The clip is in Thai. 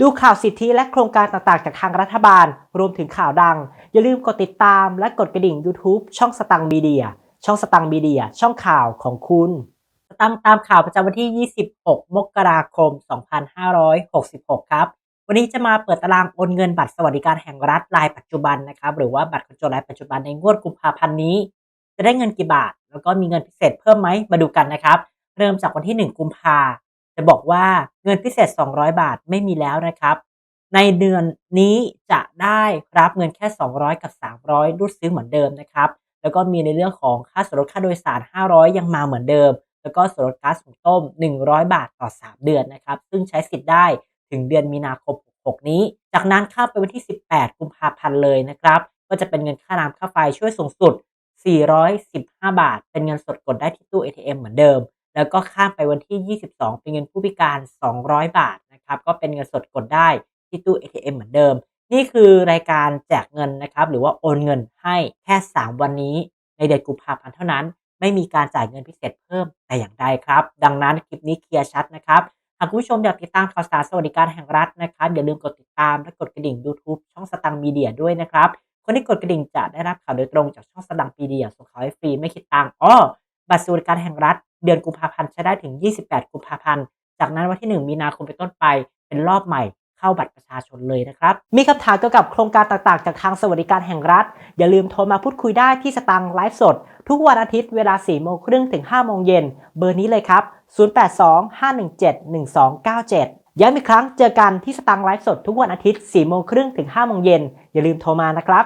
ดูข่าวสิทธิและโครงการต่างๆ จากทางรัฐบาล รวมถึงข่าวดัง อย่าลืมกดติดตามและกดกระดิ่ง YouTube ช่องสตังมีเดีย ช่องสตังมีเดีย ช่องข่าวของคุณตังตามข่าวประจำวันที่ 26 มกราคม 2566 ครับ วันนี้จะมาเปิดตารางโอนเงินบัตรสวัสดิการแห่งรัฐรายปัจจุบันนะครับ หรือว่าบัตรคนจนรายปัจจุบันในงวดกุมภาพันธ์นี้ จะได้เงินกี่บาท แล้วก็มีเงินพิเศษเพิ่มไหมมาดูกันนะครับ เริ่มจากวันที่ 1 กุมภา จะบอกว่าเงินพิเศษ 200 บาทไม่มีแล้วนะครับ ในเดือนนี้จะได้รับเงินแค่ 200 กับ 300 รูดซื้อเหมือนเดิมนะครับ แล้วก็มีในเรื่องของค่าส่วนลดค่าโดยสาร 500 ยังมาเหมือนเดิม แล้วก็ส่วนลดก๊าซหุงต้ม 100 บาทต่อ 3 เดือนนะครับ ซึ่งใช้สิทธิ์ได้ถึงเดือนมีนาคม66นี้ จากนั้นข้ามไปวันที่ 18 กุมภาพันธ์เลยนะครับ ก็จะเป็นเงินค่าน้ำค่าไฟช่วยสูงสุด 415 บาท เป็นเงินสดกดได้ที่ตู้ ATM เหมือนเดิม แล้วก็ข้ามไปวันที่ 22 เป็นเงินผู้พิการ 200 บาทนะครับก็เป็นเงินสดกดได้ที่ตู้ ATM เหมือนเดิม นี่คือรายการแจกเงินนะครับหรือว่าโอนเงินให้แค่ 3 วันนี้ในเดือนกุมภาพันธ์เท่านั้น ไม่มีการจ่ายเงินพิเศษเพิ่มแต่อย่างใดครับ ดังนั้นคลิปนี้เคลียร์ชัดนะครับหากผู้ชมอยากติดตามข่าวสารสวัสดิการแห่งรัฐนะครับอย่าลืมกดติดตามและกดกระดิ่ง YouTube ช่องสตังมีเดียด้วยนะครับคนที่กดกระดิ่งจะได้รับข่าวโดยตรงจากช่องสตังมีเดียส่งข่าวให้ฟรีไม่คิดตังค์อ้อบัตรสวัสดิการแห่งรัฐ เดือนกุมภาพันธ์ใช้ได้ถึง 28 กุมภาพันธ์ จากนั้นวันที่ 1 มีนาคมเป็นต้นไป เป็นรอบใหม่เข้าบัตรประชาชนเลยนะครับ มีคำถามเกี่ยวกับโครงการต่างๆ จากทางสวัสดิการแห่งรัฐ อย่าลืมโทรมาพูดคุยได้ที่สตังค์ไลฟ์สด ทุกวันอาทิตย์เวลา 4 โมงครึ่งถึง 5 โมงเย็น เบอร์นี้เลยครับ 0825171297 ย้ำอีกครั้งเจอกันที่สตังค์ไลฟ์สดทุกวันอาทิตย์ 4 โมงครึ่งถึง 5 โมงเย็น อย่าลืมโทรมานะครับ